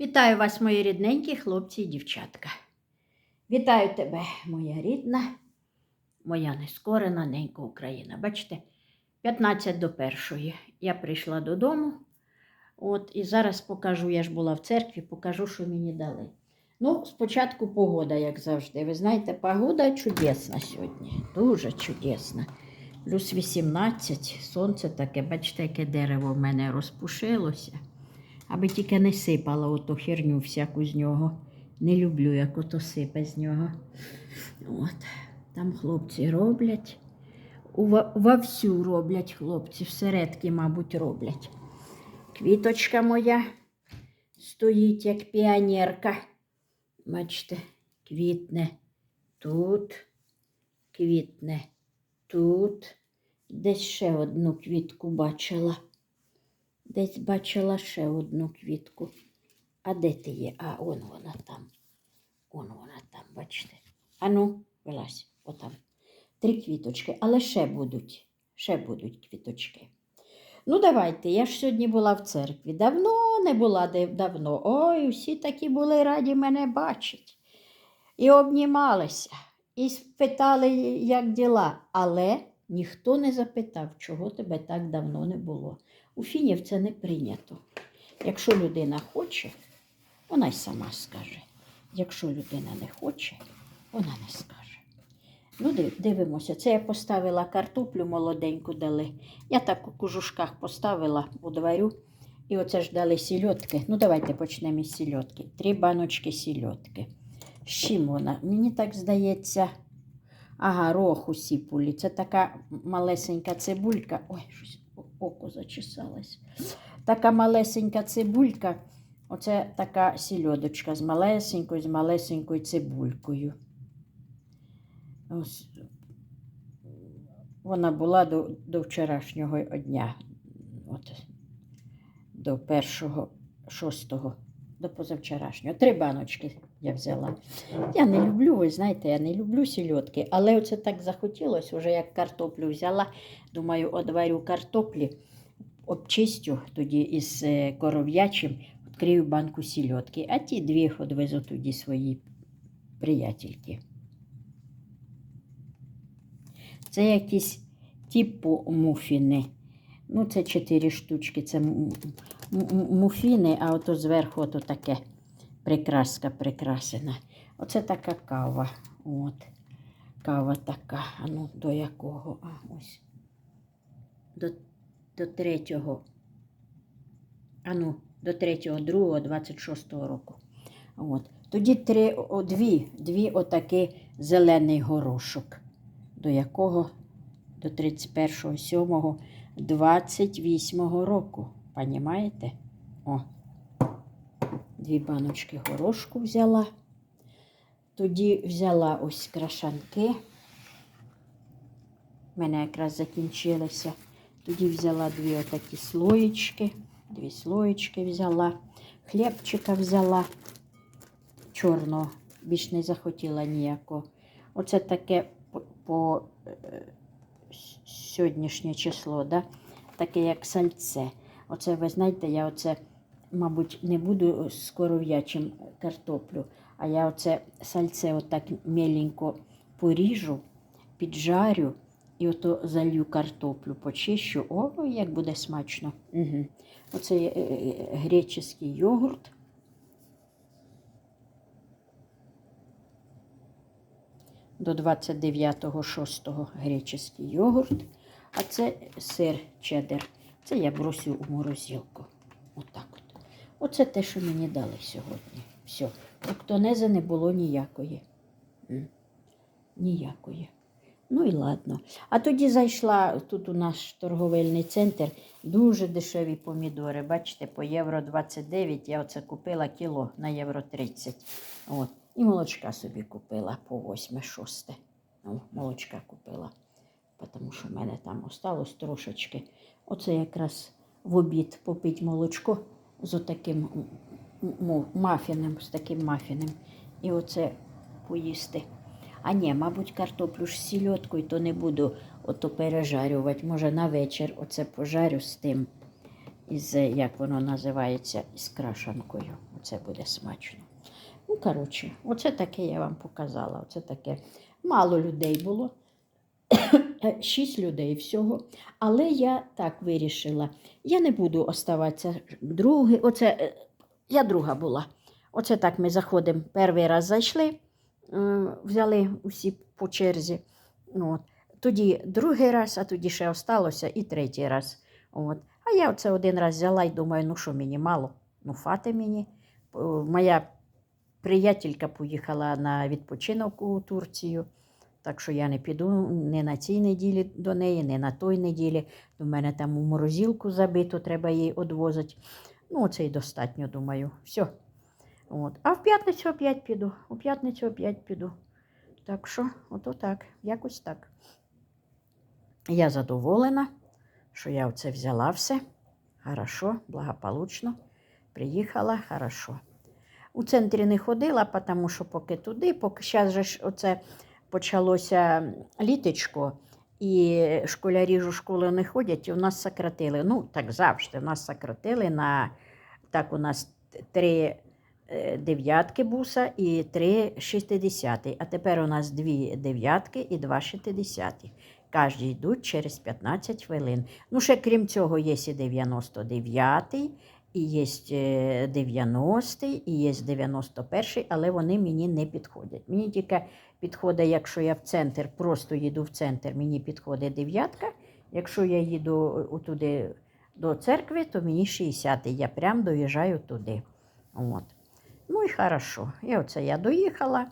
Вітаю вас, мої рідненькі хлопці і дівчатка. Вітаю тебе, моя рідна, моя нескорена ненька Україна. Бачите, 15 до першої. Я прийшла додому. От, і зараз покажу, я ж була в церкві, покажу, що мені дали. Ну, спочатку погода, як завжди. Ви знаєте, погода чудесна сьогодні. Дуже чудесна. Плюс 18, сонце таке, бачите, яке дерево в мене розпушилося. Аби тільки не сипала оту херню всяку з нього. Не люблю, як ото сипе з нього. От. Там хлопці роблять. Вовсю роблять хлопці, всередки, мабуть, роблять. Квіточка моя стоїть, як піонерка. Бачите, квітне тут, квітне тут. Десь ще одну квітку бачила. Десь бачила ще одну квітку. А де ти є? А, он вона там. Он вона там, бачите. Ану, вилазь, отам. Три квіточки, але ще будуть. Ще будуть квіточки. Ну, давайте. Я ж сьогодні була в церкві. Давно не була давно. Ой, всі такі були раді мене бачити. І обнімалися, і спитали, як діла. Але ніхто не запитав, чого тебе так давно не було. У фінів це не прийнято. Якщо людина хоче, вона й сама скаже. Якщо людина не хоче, вона не скаже. Ну, дивимося. Це я поставила картоплю молоденьку дали. Я так у кожушках поставила у дворю. І оце ж дали сільотки. Ну, давайте почнемо із сільотки. Три баночки сільотки. З чим вона? Мені так здається. Ага, рох у сіпулі. Це така малесенька цибулька. Ой, щось око зачесалось. Така малесенька цибулька. Оце така сільодочка з малесенькою, з малесенькою цибулькою. Ось. Вона була до, до вчорашнього дня. От, до першого, шостого, до позавчорашнього. Три баночки я взяла. Я не люблю, ви знаєте, я не люблю сільотки, але оце так захотілося, вже як картоплю взяла. Думаю, одварю картоплі, обчистю тоді із е, коров'ячим, відкрию банку сільотки, а ті дві відвезу тоді свої приятельки. Це якісь типу муфіни. Ну, це чотири штучки. Це муфіни, а ото зверху ото таке прикраска прикрасена. Оце така кава. От. Кава така. А ну, до якого? А, ось. До, до третього. А ну, до третього, другого, 26-го року. От. Тоді три, о, дві, дві отакі зелений горошок. До якого? До 31.07. 28-го року. Понімаєте? О. Дві баночки горошку взяла. Тоді взяла ось крашанки. У мене якраз закінчилися. Тоді взяла дві отакі слоєчки. Дві слоєчки взяла. Хлібчика взяла чорного. Більш не захотіла ніякого. Оце таке по, е, сьогоднішнє число, да? таке як сальце. Оце, ви знаєте, я оце, мабуть, не буду з коров'ячим картоплю, а я оце сальце отак меленько поріжу, піджарю і ото залью картоплю, почищу. О, як буде смачно. Угу. Оце е, е, греческий йогурт. До 29.06 греческий йогурт. А це сир чеддер. Це я бросю у морозилку. Отак от. Оце те, що мені дали сьогодні. Все. Октонези не було ніякої. Ніякої. Ну і ладно. А тоді зайшла тут у наш торговельний центр. Дуже дешеві помідори. Бачите, по євро 29 я оце купила кіло на євро 30. От. І молочка собі купила по 8-6. Ну, молочка купила, тому що в мене там осталось трошечки. Оце якраз в обід попить молочко з отаким мафіном, з таким мафінем. І оце поїсти. А ні, мабуть, картоплю ж з сільоткою, то не буду ото пережарювати. Може, на вечір оце пожарю з тим. із, як воно називається, із крашанкою. Оце буде смачно. Ну, коротше, оце таке я вам показала. Оце таке. Мало людей було. Шість людей всього. Але я так вирішила. Я не буду оставатися другий. Оце е, я друга була. Оце так ми заходимо. Перший раз зайшли, е, взяли усі по черзі. Ну, От. Тоді другий раз, а тоді ще осталося і третій раз. От. А я оце один раз взяла і думаю, ну що мені мало? Ну, фати мені. Моя приятелька поїхала на відпочинок у Турцію. Так що я не піду не на цій неділі до неї, не на той неділі. У мене там у морозилку забито, треба її одвозити. Ну, це й достатньо, думаю. Все. От. А в п'ятницю опять піду. У п'ятницю опять піду. Так що, ото так, якось так. Я задоволена, що я оце взяла все. Хорошо, благополучно. Приїхала хорошо. У центрі не ходила, тому що поки туди, поки зараз же оце почалося літочко, і школярі ж у школу не ходять, і у нас сократили. Ну, так завжди, у нас сократили на так, у нас три е, дев'ятки буса і три шістидесяти. А тепер у нас дві дев'ятки і два шістидесяти. Кожні йдуть через 15 хвилин. Ну, ще крім цього, є і 99-й, і є 90-й, і є 91-й, але вони мені не підходять. Мені тільки підходить, якщо я в центр, просто їду в центр, мені підходить дев'ятка. Якщо я їду туди до церкви, то мені 60-й. Я прям доїжджаю туди. От. Ну і хорошо. І оце я доїхала.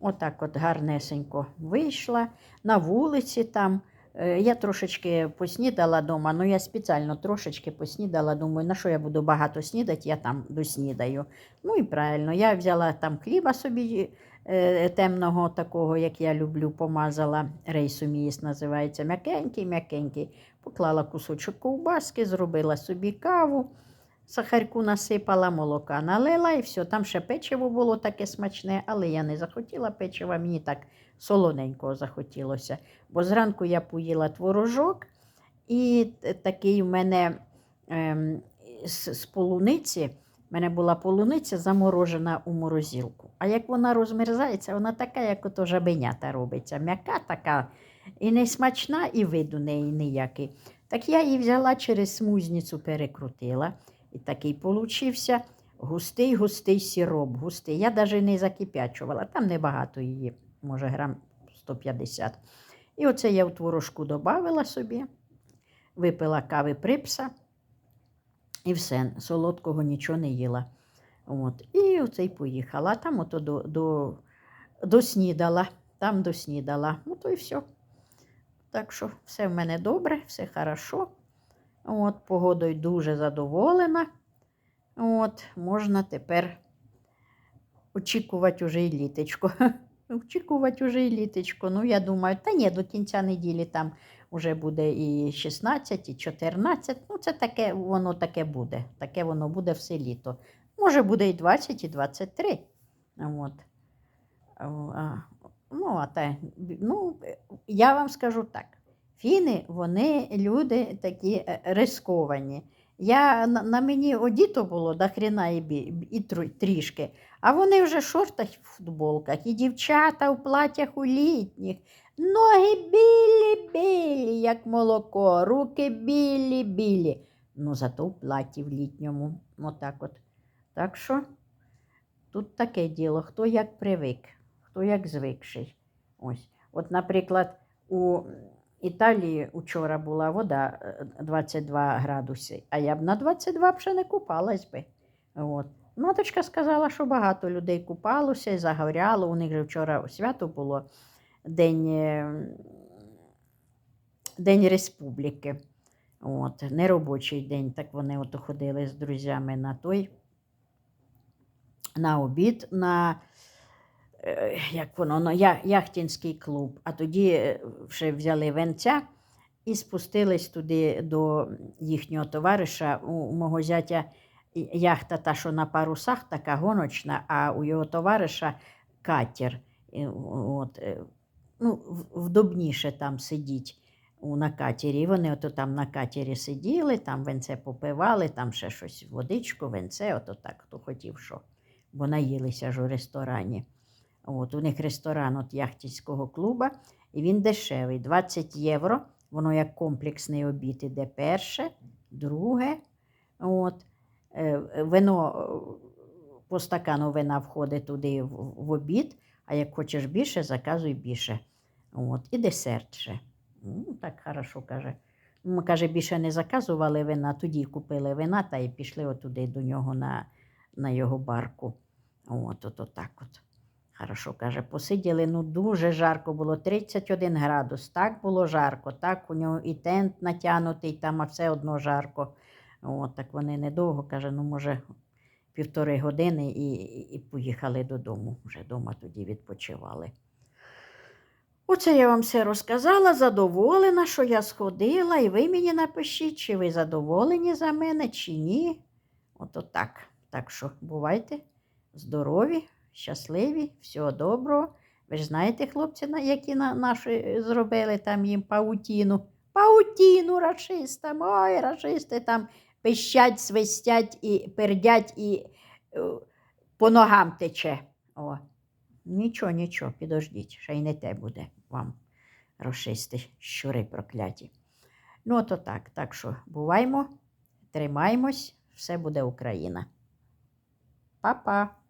Отак от гарнесенько вийшла на вулиці там. Е, Я трошечки поснідала вдома, ну я спеціально трошечки поснідала, думаю, на що я буду багато снідати, я там доснідаю. Ну і правильно, я взяла там хліба собі е, темного такого, як я люблю, помазала. Рейсу міїс називається м'якенький, м'якенький. Поклала кусочок ковбаски, зробила собі каву, сахарку насипала, молока налила і все. Там ще печиво було таке смачне, але я не захотіла печива, мені так солоненького захотілося. Бо зранку я поїла творожок, і такий в мене ем, з, з полуниці. в мене була полуниця заморожена у морозилку. А як вона розмерзається, вона така, як ото жабенята робиться. М'яка така і не смачна, і виду неї ніякий. Так я її взяла через смузницю, перекрутила. І такий получився густий, густий сироп. Густий. Я навіть не закипячувала, там небагато її, може грам 150. І оце я в творожку додавила собі, випила кави припса і все, солодкого нічого не їла. От. І оце й поїхала. Там ото до, до, доснідала, там доснідала. Ну то і все. Так що все в мене добре, все хорошо. От, погодою дуже задоволена. От, можна тепер очікувати уже і літочко. Очікувати уже і літочко. Ну, я думаю, та ні, до кінця неділі там вже буде і 16, і 14. Ну, це таке, воно таке буде. Таке воно буде все літо. Може, буде і 20, і 23. От. Ну, а та, ну, я вам скажу так. Фіни, вони люди такі е, рисковані. Я, на, на мені одіто було до хрена і, бі- і трішки, а вони вже в шортах і футболках, і дівчата в платях у літніх. Ноги білі-білі, як молоко, руки білі-білі. Ну, зато в платі в літньому. Отак от. Так що тут таке діло, хто як привик, хто як звикший. Ось. От, наприклад, у Італії вчора була вода е, 22 градуси, а я б на 22 б ще не купалась би. От. Маточка сказала, що багато людей купалося і загоряло. У них же вчора свято було День, е, День Республіки. От, неробочий день, так вони от ходили з друзями на той, на обід, на е, як воно, на я- яхтінський клуб. А тоді е, вже взяли венця і спустились туди до їхнього товариша. У, мого зятя яхта та, що на парусах, така гоночна, а у його товариша катер. От, е, ну, вдобніше там сидіть. на катері. І вони ото там на катері сиділи, там венце попивали, там ще щось, водичку, венце, ото так, хто хотів що. Бо наїлися ж у ресторані. От, у них ресторан от яхтівського клуба, і він дешевий 20 євро. Воно як комплексний обід іде перше, друге. От, е, вино е, по стакану вина входить туди в, обід, а як хочеш більше, заказуй більше. От, і десерт ще. Ну, так хорошо каже. Ми, каже, більше не заказували вина, тоді купили вина та і пішли отуди до нього на, на його барку. От, от, от так от. Хорошо, каже, посиділи, ну дуже жарко було, 31 градус. Так було жарко, так у нього і тент натягнутий, там, а все одно жарко. От, так вони недовго, каже, ну, може, півтори години і, і, поїхали додому. Вже вдома тоді відпочивали. Оце я вам все розказала, задоволена, що я сходила, і ви мені напишіть, чи ви задоволені за мене, чи ні. Ото так. Так що бувайте здорові, щасливі, всього доброго. Ви ж знаєте, хлопці, які наші е, зробили там їм паутіну. Паутіну рашистам. Ой, рашисти там пищать, свистять і пердять і е, по ногам тече. О. Нічого, нічого, підождіть, ще й не те буде вам рашисти, щури прокляті. Ну, то так. Так що буваймо, тримаймось, все буде Україна. Па-па!